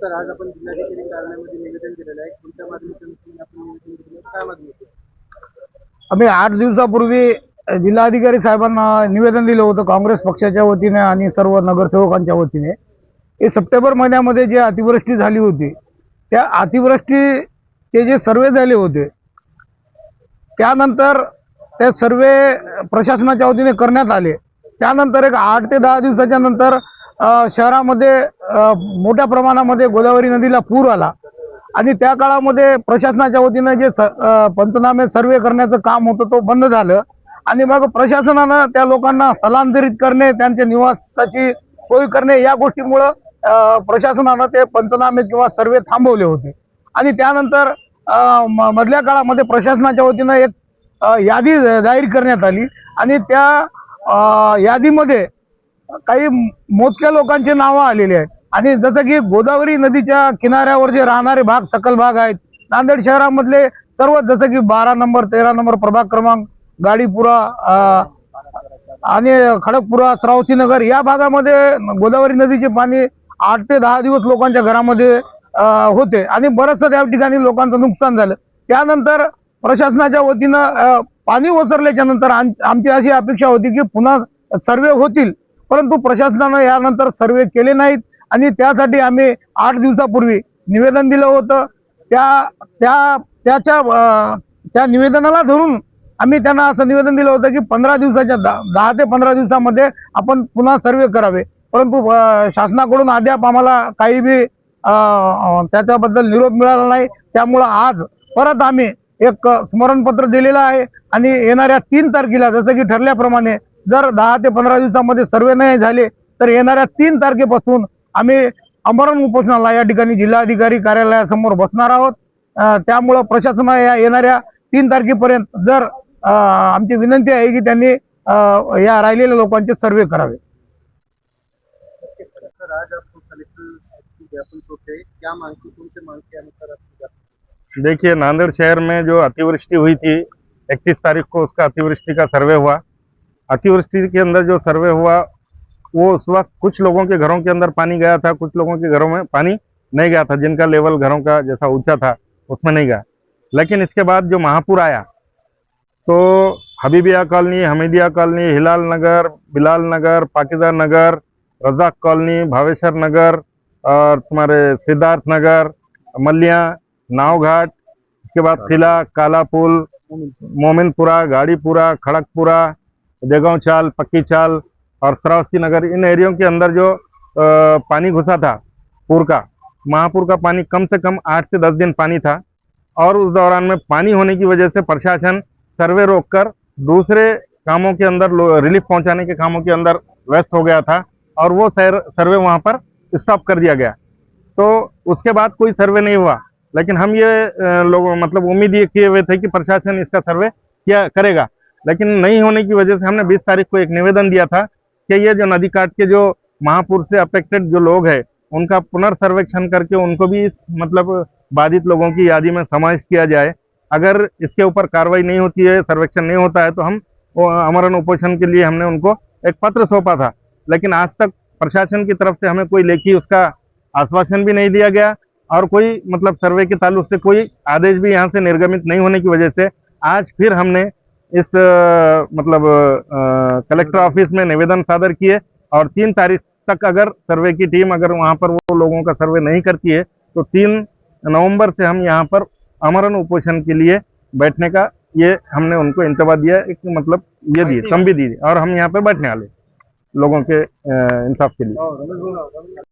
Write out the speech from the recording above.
Sir आज आपण जिल्हाधिकारी कार्यालयामध्ये निवेदन दिलेलं आहे. कोणत्या माध्यमातून आपण निवेदन काय मागणी आम्ही आठ दिवसापूर्वी जिल्हाधिकारी साहेबांना निवेदन दिलं होतं काँग्रेस पक्षाच्या वतीने आणि सर्व नगरसेवकांच्या वतीने. हे सप्टेंबर महिन्यामध्ये जे अतिवृष्टी झाली होती त्या अतिवृष्टीचे जे सर्वे झाले होते त्यानंतर ते सर्वे प्रशासनाच्या वतीने करण्यात आले. त्यानंतर एक आठ ते दहा दिवसाच्या नंतर शहरामध्ये मोठ्या प्रमाणामध्ये गोदावरी नदीला पूर आला. आणि त्या काळामध्ये प्रशासनाच्या वतीनं जे पंचनामे सर्वे करण्याचं काम होतं तो बंद झालं. आणि मग प्रशासनानं त्या लोकांना स्थलांतरित करणे त्यांच्या निवासाची सोय करणे या गोष्टीमुळं प्रशासनानं ते पंचनामे किंवा सर्वे थांबवले होते. आणि त्यानंतर म- मधल्या काळामध्ये प्रशासनाच्या वतीनं एक यादी जाहीर करण्यात आली. आणि त्या यादीमध्ये काही मोजक्या लोकांची नावं आलेली आहेत. आणि जसं की गोदावरी नदीच्या किनाऱ्यावर जे राहणारे भाग सकल भाग आहेत नांदेड शहरामधले सर्व जसं की बारा नंबर तेरा नंबर प्रभाग क्रमांक गाडीपुरा आणि खडकपुरा श्रावतीनगर या भागामध्ये गोदावरी नदीचे पाणी आठ ते दहा दिवस लोकांच्या घरामध्ये होते. आणि बरंचसं त्या ठिकाणी लोकांचं नुकसान झालं. त्यानंतर प्रशासनाच्या वतीनं पाणी ओसरल्याच्या नंतर आम- आमची अशी अपेक्षा होती की पुन्हा सर्वे होतील. परंतु प्रशासनानं यानंतर सर्वे केले नाहीत. आणि त्यासाठी आम्ही आठ दिवसापूर्वी निवेदन दिलं होतं. त्या त्या त्याच्या त्या निवेदनाला धरून आम्ही त्यांना असं निवेदन दिलं होतं की पंधरा दिवसाच्या दहा दहा ते पंधरा दिवसामध्ये आपण पुन्हा सर्वे करावे. परंतु शासनाकडून अद्याप आम्हाला काही बी त्याच्याबद्दल निरोप मिळाला नाही. त्यामुळं आज परत आम्ही एक स्मरणपत्र दिलेलं आहे आणि येणाऱ्या तीन तारखेला जसं की ठरल्याप्रमाणे जर दहा ते पंधरा दिवसामध्ये सर्वे नाही झाले तर येणाऱ्या तीन तारखेपासून आम्ही अमरण उपोषणाला या ठिकाणी जिल्हाधिकारी कार्यालयासमोर बसणार आहोत. त्यामुळं प्रशासना या येणाऱ्या तीन तारखेपर्यंत जर आमची विनंती आहे की त्यांनी या राहिलेल्या लोकांचे सर्वे करावे. सर आज देखिए नांदेड़ शहर में जो अतिवृष्टि हुई थी 31 तारीख को उसका अतिवृष्टि का सर्वे हुआ। अतिवृष्टि के अंदर जो सर्वे हुआ वो उस वक्त कुछ लोगों के घरों के अंदर पानी गया था कुछ लोगों के घरों में पानी नहीं गया था जिनका लेवल घरों का जैसा ऊँचा था उसमें नहीं गया। लेकिन इसके बाद जो महापुर आया तो Habibia colony Hamidia colony Hilal Nagar Bilal Nagar Pakeeza Nagar Razak colony Bhaveshwar Nagar और तुम्हारे सिद्धार्थ नगर मलिया नाव घाट उसके बाद किला काला पुल मोमिनपुरा गाड़ीपुरा खड़गपुरा देगांव चाल पक्की चाल और श्रावस्ती नगर इन एरियो के अंदर जो पानी घुसा था पुर का महापुर का पानी कम से कम आठ से दस दिन पानी था। और उस दौरान में पानी होने की वजह से प्रशासन सर्वे रोककर दूसरे कामों के अंदर रिलीफ पहुँचाने के कामों के अंदर व्यस्त हो गया था और वो सर, सर्वे वहाँ पर स्टॉप कर दिया गया। तो उसके बाद कोई सर्वे नहीं हुआ लेकिन हम ये लोग मतलब उम्मीद ये किए हुए थे कि प्रशासन इसका सर्वे किया करेगा। लेकिन नहीं होने की वजह से हमने 20 तारीख को एक निवेदन दिया था कि ये जो नदी काट के जो महापुर से अफेक्टेड जो लोग हैं, उनका पुनर्सर्वेक्षण करके उनको भी इस मतलब बाधित लोगों की यादी में समाविष्ट किया जाए। अगर इसके ऊपर कार्रवाई नहीं होती है, सर्वेक्षण नहीं होता है तो हम अमरण उपोषण के लिए हमने उनको एक पत्र सौंपा था। लेकिन आज तक प्रशासन की तरफ़ से हमें कोई लेखी उसका आश्वासन भी नहीं दिया गया और कोई मतलब सर्वे के ताल्लुक से कोई आदेश भी यहाँ से निर्गमित नहीं होने की वजह से आज फिर हमने इस मतलब कलेक्टर ऑफ़िस में निवेदन सादर किए और तीन तारीख तक अगर सर्वे की टीम अगर वहाँ पर वो लोगों का सर्वे नहीं करती है तो तीन नवंबर से हम यहाँ पर अमरण उपोषण के लिए बैठने का ये हमने उनको इंतबा दिया एक मतलब ये दी संधि दी और हम यहाँ पर बैठने वाले लोगों के इंसाफ के लिए।